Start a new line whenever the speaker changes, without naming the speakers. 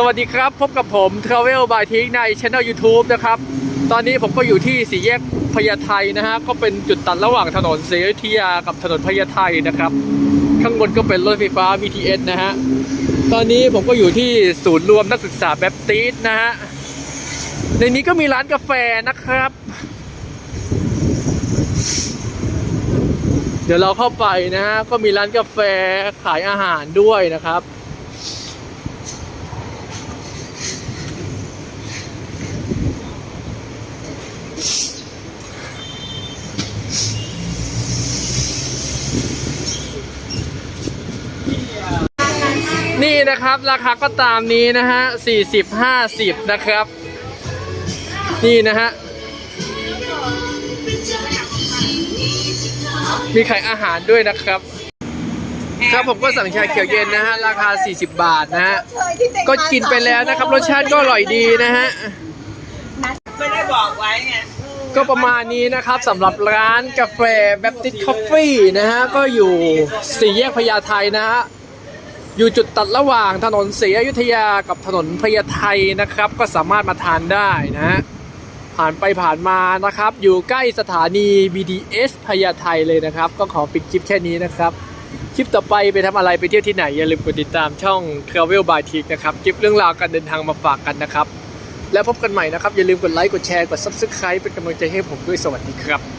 สวัสดีครับพบกับผม Travel by t i ในช่อง YouTube นะครับ ตอนนี้ผมก็อยู่ที่สี่แยกพญาไทนะฮะ ก็เป็นจุดตัดระหว่างถนนเสรีอยุธยากับถนนพญาไทนะครับ ข้างบนก็เป็นรถไฟฟ้า BTS นะฮะ ตอนนี้ผมก็อยู่ที่ศูนย์รวมนักศึกษาแบปติสนะฮะ ในนี้ก็มีร้านกาแฟนะครับ เดี๋ยวเราเข้าไปนะฮะ ก็มีร้านกาแฟขายอาหารด้วยนะครับ นี่นะครับราคาก็ตามนี้นะฮะ40 50นะครับ นี่นะฮะมีไข่อาหารด้วยนะครับ ครับผมก็สั่งชาเขียวเย็นนะฮะราคา 40 บาทนะฮะก็กินไปแล้วนะครับ รสชาติก็อร่อยดีนะฮะ
ไม่ได้บอกไว้ไง
ก็ประมาณนี้นะครับสำหรับร้านกาแฟแบบติ c คอฟฟี่นะฮะก็อยู่สี่แยกพญาไทนะฮะ อยู่จุดตัดระหว่างถนนศรีอยุธยากับถนนพญาไทนะครับ ก็สามารถมาทานได้นะฮะผ่านไปผ่านมานะครับ อยู่ใกล้สถานี BTS พญาไทเลยนะครับ ก็ขอปิดคลิปแค่นี้นะครับ คลิปต่อไปไปทำอะไรไปเที่ยวที่ไหน อย่าลืมกดติดตามช่อง Travel by t i นะครับคลิปเรื่องราวการเดินทางมาฝากกันนะครับ แล้วพบกันใหม่นะครับ อย่าลืมกดไลค์กดแชร์กด Subscribe เป็นกำลังใจให้ผมด้วยสวัสดีครับ